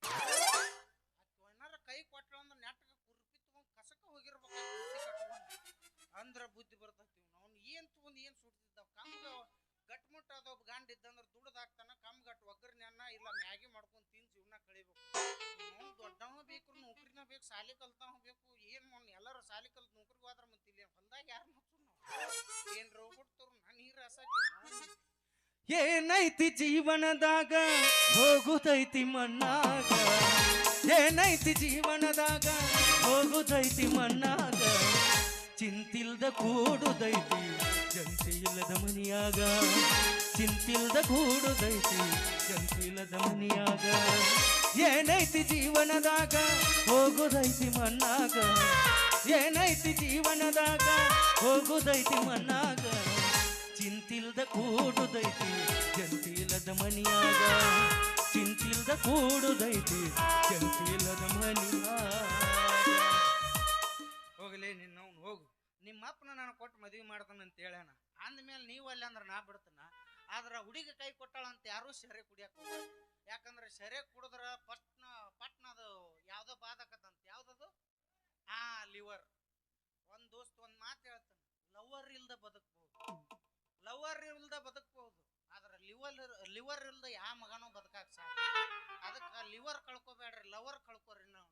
S2: ಏನಾರ ಕೈ ಕೊಟ್ಟಳಂದ್ರ ನೆಟ್ಟಗ ಕುರ್ಪಿ ತಗೊಂಡು ಕಸಕ ಹೋಗಿರ್ಬೇಕು. ಅಂದ್ರ ಬುದ್ಧಿ ಬರ್ತೈತಿ ಅವ್ನು ಏನ್ ತಗೊಂಡು ಏನ್ ಸುಡ್ತಿದ್ದಾವ ಕಮ್ಗ ಗಟ್ಮುಟ್ಟ ಅದ ಒಬ್ಬ ಗಂಡ ಇದ್ದಂದ್ರ ದುಡ್ದಾಕ್ತಾನ ಕಮ್ ಗಟ್ ಒಗ್ಗರ್ನೆ ಅನ್ನ ಇಲ್ಲ ಮ್ಯಾಗಿ ಮಾಡ್ಕೊಂಡು ತಿನ್ ಜೀವನ ಕಳಿಬೇಕು. ಅವ್ನು ದೊಡ್ಡವ ಬೇಕು, ನೌಕರಿನ ಬೇಕು, ಸಾಲಿ ಕಲ್ತಾವ ಬೇಕು, ಏನ್ ಅವ್ನು ಎಲ್ಲಾರು ಸಾಲಿ ಕಲ್ತ ನೌಕರಿಗೆ ಹೋದ್ರ ಮತ್ತಿಲ್ಲ ಹೊಲ್ದಾಗ ಯಾರು ನಾವು ಏನ್ ರೋಗ್ಬಿಡ್ತಾರ ನಾನು ನೀರು ಹಸಾಕಿ
S5: ಏನೈತಿ ಜೀವನದಾಗ? ಹೋಗುದೈತಿ ಮಣ್ಣಾಗ. ಏನೈತಿ ಜೀವನದಾಗ? ಹೋಗುದೈತಿ ಮಣ್ಣಾಗ. ಚಿಂತಿಲ್ದ ಕೂಡುದೈತಿ ಜಂತಿ ಇಲ್ಲದ ಮನಿಯಾಗ. ಚಿಂತಿಲ್ದ ಕೂಡುದೈತಿ ಜಂತಿ ಇಲ್ಲದ ಮನಿಯಾಗ. ಏನೈತಿ ಜೀವನದಾಗ? ಹೋಗುದೈತಿ ಮಣ್ಣಾಗ. ಏನೈತಿ ಜೀವನದಾಗ? ಹೋಗುದೈತಿ ಮಣ್ಣಾಗ. ಚಿಂತಿಲ್ದ ಕೂಡುದೈತಿ ಜಂತಿಲದ ಮನಿಯಾಗ ಚಿಂತಿಲ್ದ ಕೂಡುದೈತಿ ಜಂತಿಲದ ಮನಿಯಾಗ.
S2: ಹೋಗಲಿ ನಿನ್ನ ಹೋಗು. ನಿಮ್ಮ ಅಪ್ಪನ ನಾನು ಕೊಟ್ಟು ಮದುವೆ ಮಾಡ್ತಾನೆ ಅಂತ ಹೇಳ್ಯಾನ ಅಂದಮೇಲೆ ನೀವು ಅಲ್ಲಿ ಅಂದ್ರೆ ನಾ ಬಿಡ್ತಾನ. ಆದ್ರೆ ಹುಡುಗಿ ಕೈ ಕೊಟ್ಟಾಳ ಅಂತ ಯಾರೂ ಸೆರೆ ಕುಡಿಯಕ್ಕ ಯಾಕಂದ್ರೆ ಸೆರೆ ಕುಡಿದ್ರೆ ಪಟ್ನ ಪಟ್ನ ಅದು ಯಾವ್ದೋ ಬಾದಕತ್ತಂತ ಯಾವ್ದದು? ಆ ಲಿವರ್ ಒಂದ್ ದೋಸ್ತ್ ಒಂದ್ ಮಾತು ಹೇಳ್ತಾನೆ ಲವರ್ ಇಲ್ದ ಬದುಕ್ಬಹುದು ಲವರ್ ಇಲ್ದ ಬದುಕಬಹುದು ಆದ್ರೆ ಲಿವರ್ ಲಿವರ್ ಇಲ್ದ ಯಾವ ಮಗನೂ ಬದುಕಾಕ್ ಸಾಧ್ಯ ಅದಕ್ಕೆ ಲಿವರ್ ಕಳ್ಕೊಬೇಡ್ರಿ ಲವರ್ ಕಳ್ಕೊರಿ ನಾವು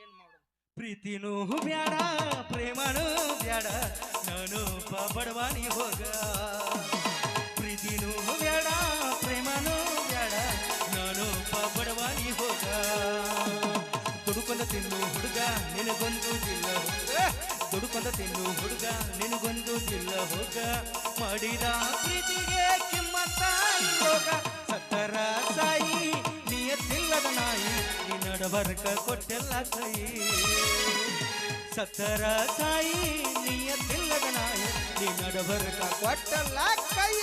S2: ಏನ್ ಮಾಡೋದು?
S5: ಪ್ರೀತಿನೂ ಬ್ಯಾಡ, ಪ್ರೇಮನೂ ಬ್ಯಾಡ, ನಾನು ಬಡವಾನಿ ಹೋಗ. ಪ್ರೀತಿನೂ ಬ್ಯಾಡ, ಪ್ರೇಮನೂ ಬ್ಯಾಡ, ನಾನು ಬಡವಾನಿ ಹೋಗ. ದುಡುಕೊಂಡ ತಿನ್ನು ಹುಡುಗ, ನಿನಗೊಂದು ಜಿಲ್ಲ ದುಡುಕೊಂಡ ತಿನ್ನು ಹುಡುಗ, ನಿನಗೊಂದು ಇಲ್ಲ ಹೋಗ. ಮಾಡಿದ ಪ್ರೀತಿಗೆ ಕಿಮ್ಮತ್ತ ಹೋಗ ಸತ್ತರ ತಾಯಿ ನಿಯತ್ತಿಲ್ಲದ ನಾಯಿ, ಈ ನಡಬರ್ಕ ಕೊಟ್ಟೆಲ್ಲ ಕೈ ಸತ್ತರ ಸಾಯಿ, ನಿಯತ್ತಿಲ್ಲದ ನಾಯಿ, ಈ ನಡಬರ್ಕ ಕೊಟ್ಟಲ್ಲ ಕೈ